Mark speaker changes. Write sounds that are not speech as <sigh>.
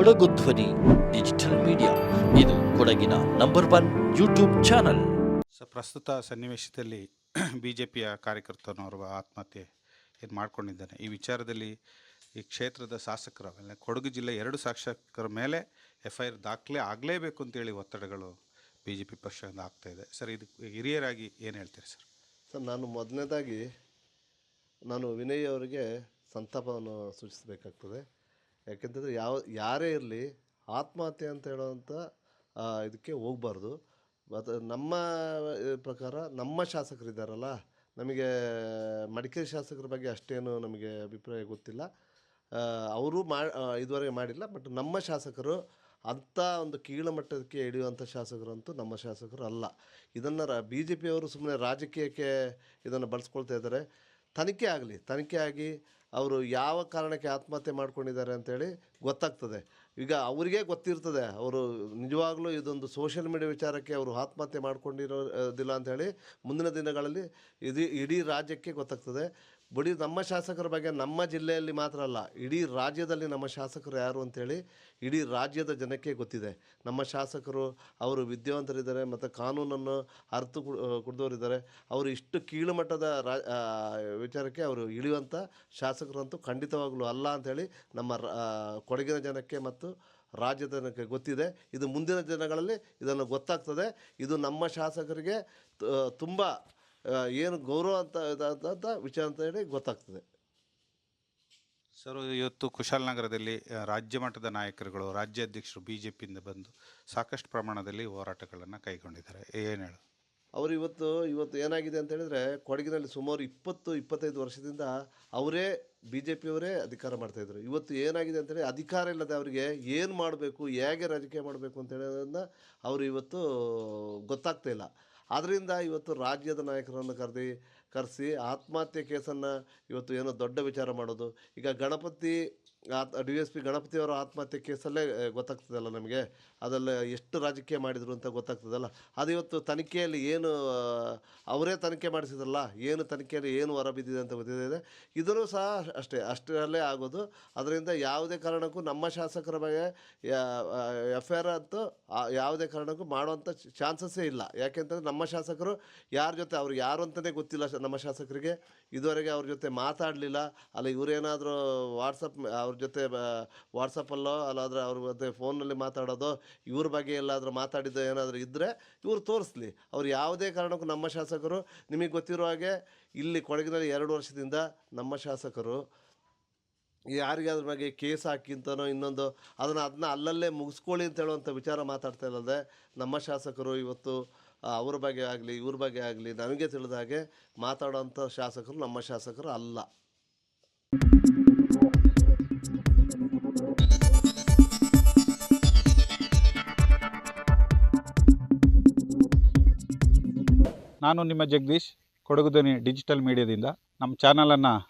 Speaker 1: ಕೊಡಗು ಧ್ವನಿ digital media. ಇದು ಕೊಡಗಿನ ನಂಬರ್ ಒನ್ ಯೂಟ್ಯೂಬ್ ಚಾನಲ್.
Speaker 2: ಪ್ರಸ್ತುತ ಸನ್ನಿವೇಶದಲ್ಲಿ <clears throat> ಬಿ ಜೆ ಪಿಯ ಕಾರ್ಯಕರ್ತನೋರ್ವ ಆತ್ಮಹತ್ಯೆ ಏನು ಮಾಡ್ಕೊಂಡಿದ್ದಾನೆ. ಈ ವಿಚಾರದಲ್ಲಿ ಈ ಕ್ಷೇತ್ರದ ಶಾಸಕರ ಮೇಲೆ ಕೊಡಗು ಜಿಲ್ಲೆ ಎರಡು ಶಾಸಕರ ಮೇಲೆ ಎಫ್ ಐ ಆರ್ ದಾಖಲೆ ಆಗಲೇಬೇಕು ಅಂತೇಳಿ ಒತ್ತಡಗಳು ಬಿ ಜೆ ಪಿ ಪಕ್ಷದಿಂದ ಆಗ್ತಾ ಇದೆ. ಸರ್ ಇದು ಹಿರಿಯರಾಗಿ ಏನು ಹೇಳ್ತೀರಿ ಸರ್?
Speaker 3: ಸರ್ ನಾನು ಮೊದಲನೇದಾಗಿ ನಾನು ವಿನಯ್ ಅವರಿಗೆ ಸಂತಾಪವನ್ನು ಸೂಚಿಸಬೇಕಾಗ್ತದೆ. ಯಾಕೆಂತಂದರೆ ಯಾವ, ಯಾರೇ ಇರಲಿ ಆತ್ಮಹತ್ಯೆ ಅಂತ ಹೇಳೋವಂಥ ಇದಕ್ಕೆ ಹೋಗ್ಬಾರ್ದು. ಮತ್ತು ನಮ್ಮ ಪ್ರಕಾರ ನಮ್ಮ ಶಾಸಕರಿದ್ದಾರಲ್ಲ, ನಮಗೆ ಮಡಿಕೇರಿ ಶಾಸಕರ ಬಗ್ಗೆ ಅಷ್ಟೇನು ನಮಗೆ ಅಭಿಪ್ರಾಯ ಗೊತ್ತಿಲ್ಲ. ಅವರು ಮಾ ಇದುವರೆಗೆ ಮಾಡಿಲ್ಲ, ಬಟ್ ನಮ್ಮ ಶಾಸಕರು ಅಂಥ ಒಂದು ಕೀಳಮಟ್ಟಕ್ಕೆ ಇಳಿಯುವಂಥ ಶಾಸಕರಂತೂ ನಮ್ಮ ಶಾಸಕರು ಅಲ್ಲ. ಇದನ್ನು ರ ಬಿ ಜೆ ಪಿಯವರು ಸುಮ್ಮನೆ ರಾಜಕೀಯಕ್ಕೆ ಇದನ್ನು ಬಳಸ್ಕೊಳ್ತಾ ಇದ್ದಾರೆ. ತನಿಖೆ ಆಗಲಿ, ತನಿಖೆ ಆಗಿ ಅವರು ಯಾವ ಕಾರಣಕ್ಕೆ ಆತ್ಮಹತ್ಯೆ ಮಾಡ್ಕೊಂಡಿದ್ದಾರೆ ಅಂತೇಳಿ ಗೊತ್ತಾಗ್ತದೆ. ಈಗ ಅವರಿಗೆ ಗೊತ್ತಿರ್ತದೆ, ಅವರು ನಿಜವಾಗ್ಲೂ ಇದೊಂದು ಸೋಷಿಯಲ್ ಮೀಡಿಯಾ ವಿಚಾರಕ್ಕೆ ಅವರು ಆತ್ಮಹತ್ಯೆ ಮಾಡ್ಕೊಂಡಿರೋದಿಲ್ಲ ಅಂತೇಳಿ ಮುಂದಿನ ದಿನಗಳಲ್ಲಿ ಇದು ಇಡೀ ರಾಜ್ಯಕ್ಕೆ ಗೊತ್ತಾಗ್ತದೆ. ಬರೀ ನಮ್ಮ ಶಾಸಕರ ಬಗ್ಗೆ ನಮ್ಮ ಜಿಲ್ಲೆಯಲ್ಲಿ ಮಾತ್ರ ಅಲ್ಲ, ಇಡೀ ರಾಜ್ಯದಲ್ಲಿ ನಮ್ಮ ಶಾಸಕರು ಯಾರು ಅಂತೇಳಿ ಇಡೀ ರಾಜ್ಯದ ಜನಕ್ಕೆ ಗೊತ್ತಿದೆ. ನಮ್ಮ ಶಾಸಕರು, ಅವರು ವಿದ್ಯಾವಂತರಿದ್ದಾರೆ ಮತ್ತು ಕಾನೂನನ್ನು ಅರ್ಥ ಕುಡಿದವರಿದ್ದಾರೆ. ಅವರು ಇಷ್ಟು ಕೀಳುಮಟ್ಟದ ರಾ ವಿಚಾರಕ್ಕೆ ಅವರು ಇಳಿಯುವಂಥ ಶಾಸಕರಂತೂ ಖಂಡಿತವಾಗಲೂ ಅಲ್ಲ ಅಂಥೇಳಿ ನಮ್ಮ ಕೊಡಗಿನ ಜನಕ್ಕೆ ಮತ್ತು ರಾಜ್ಯದ ಜನಕ್ಕೆ ಗೊತ್ತಿದೆ. ಇದು ಮುಂದಿನ ದಿನಗಳಲ್ಲಿ ಇದನ್ನು ಗೊತ್ತಾಗ್ತದೆ. ಇದು ನಮ್ಮ ಶಾಸಕರಿಗೆ ತುಂಬ ಏನು ಗೌರವ ಅಂತ ಇದಾದಂಥ ವಿಚಾರ ಅಂತ ಹೇಳಿ ಗೊತ್ತಾಗ್ತದೆ.
Speaker 2: ಸರ್ ಇವತ್ತು ಕುಶಾಲನಗರದಲ್ಲಿ ನಗರದಲ್ಲಿ ರಾಜ್ಯ ಮಟ್ಟದ ನಾಯಕರುಗಳು ರಾಜ್ಯಾಧ್ಯಕ್ಷರು ಬಿ ಜೆ ಪಿಯಿಂದ ಬಂದು ಸಾಕಷ್ಟು ಪ್ರಮಾಣದಲ್ಲಿ ಹೋರಾಟಗಳನ್ನು ಕೈಗೊಂಡಿದ್ದಾರೆ. ಏನು ಹೇಳು?
Speaker 3: ಅವರು ಇವತ್ತು ಇವತ್ತು ಏನಾಗಿದೆ ಅಂತ ಹೇಳಿದ್ರೆ ಕೊಡಗಿನಲ್ಲಿ ಸುಮಾರು ಇಪ್ಪತ್ತು ಇಪ್ಪತ್ತೈದು ವರ್ಷದಿಂದ ಅವರೇ ಬಿ ಜೆ ಪಿಯವರೇ ಅಧಿಕಾರ ಮಾಡ್ತಾಯಿದ್ರು ಇವತ್ತು ಏನಾಗಿದೆ ಅಂತೇಳಿ ಅಧಿಕಾರ ಇಲ್ಲದೆ ಅವರಿಗೆ ಏನು ಮಾಡಬೇಕು ಹೇಗೆ ರಾಜಕೀಯ ಮಾಡಬೇಕು ಅಂತ ಹೇಳೋದನ್ನು ಅವರು ಇವತ್ತು ಗೊತ್ತಾಗ್ತಾ ಇಲ್ಲ. ಆದ್ದರಿಂದ ಇವತ್ತು ರಾಜ್ಯದ ನಾಯಕರನ್ನು ಕರೆದು ಕರೆಸಿ ಆತ್ಮಹತ್ಯೆ ಕೇಸನ್ನು ಇವತ್ತು ಏನೋ ದೊಡ್ಡ ವಿಚಾರ ಮಾಡೋದು. ಈಗ ಗಣಪತಿ ಆತ್, ಡಿ ಎಸ್ ಪಿ ಗಣಪತಿಯವರ ಆತ್ಮಹತ್ಯೆ ಕೇಸಲ್ಲೇ ಗೊತ್ತಾಗ್ತದಲ್ಲ ನಮಗೆ? ಅದೆಲ್ಲ ಎಷ್ಟು ರಾಜಕೀಯ ಮಾಡಿದರು ಅಂತ ಗೊತ್ತಾಗ್ತದಲ್ಲ? ಅದು ಇವತ್ತು ತನಿಖೆಯಲ್ಲಿ ಏನು ಅವರೇ ತನಿಖೆ ಮಾಡಿಸಿದ್ರಲ್ಲ? ಏನು ತನಿಖೆಯಲ್ಲಿ ಏನು ಹೊರಬಿದ್ದಿದೆ ಅಂತ ಗೊತ್ತಿದೆ. ಇದನ್ನು ಸಹ ಅಷ್ಟೇ, ಅಷ್ಟರಲ್ಲೇ ಆಗೋದು. ಅದರಿಂದ ಯಾವುದೇ ಕಾರಣಕ್ಕೂ ನಮ್ಮ ಶಾಸಕರ ಬಗ್ಗೆ ಎಫ್ ಐ ಆರ್ ಅಂತೂ ಯಾವುದೇ ಕಾರಣಕ್ಕೂ ಮಾಡುವಂಥ ಚಾನ್ಸಸ್ಸೇ ಇಲ್ಲ. ಯಾಕೆಂತಂದರೆ ನಮ್ಮ ಶಾಸಕರು ಯಾರ ಜೊತೆ, ಅವ್ರು ಯಾರು ಅಂತಲೇ ಗೊತ್ತಿಲ್ಲ ನಮ್ಮ ಶಾಸಕರಿಗೆ ಇದುವರೆಗೆ ಅವ್ರ ಜೊತೆ ಮಾತಾಡಲಿಲ್ಲ. ಅಲ್ಲ ಇವರೇನಾದರೂ ವಾಟ್ಸಪ್ ಅವ್ರ ಜೊತೆ ವಾಟ್ಸಪ್ಪಲ್ಲೋ ಅಲ್ಲಾದರೆ ಅವ್ರ ಜೊತೆ ಫೋನಲ್ಲಿ ಮಾತಾಡೋದು, ಇವ್ರ ಬಗ್ಗೆ ಎಲ್ಲಾದರೂ ಮಾತಾಡಿದ್ದು ಏನಾದರೂ ಇದ್ದರೆ ಇವರು ತೋರಿಸ್ಲಿ. ಅವ್ರು ಯಾವುದೇ ಕಾರಣಕ್ಕೂ ನಮ್ಮ ಶಾಸಕರು, ನಿಮಗೆ ಗೊತ್ತಿರೋ ಹಾಗೆ ಇಲ್ಲಿ ಕೊಡಗಿನಲ್ಲಿ ಎರಡು ವರ್ಷದಿಂದ ನಮ್ಮ ಶಾಸಕರು ಯಾರಿಗೆ ಅದ್ರ ಬಗ್ಗೆ ಕೇಸ್ ಹಾಕಿಂತನೋ ಇನ್ನೊಂದು ಅದನ್ನು ಅದನ್ನ ಅಲ್ಲಲ್ಲೇ ಮುಗಿಸ್ಕೊಳ್ಳಿ ಅಂತ ಹೇಳುವಂಥ ವಿಚಾರ ಮಾತಾಡ್ತಾ ಇಲ್ಲದೆ ನಮ್ಮ ಶಾಸಕರು ಇವತ್ತು ಅವ್ರ ಬಗ್ಗೆ ಆಗಲಿ, ಇವ್ರ ಬಗ್ಗೆ ಆಗಲಿ ನಮಗೆ ತಿಳಿದ ಹಾಗೆ ಮಾತಾಡೋಂಥ ಶಾಸಕರು ನಮ್ಮ ಶಾಸಕರು ಅಲ್ಲ.
Speaker 2: ನಾನು ನಿಮ್ಮ ಜಗದೀಶ್ ಕೊಡಗುದನಿ ಡಿಜಿಟಲ್ ಮೀಡಿಯಾದಿಂದ. ನಮ್ಮ ಚಾನಲನ್ನು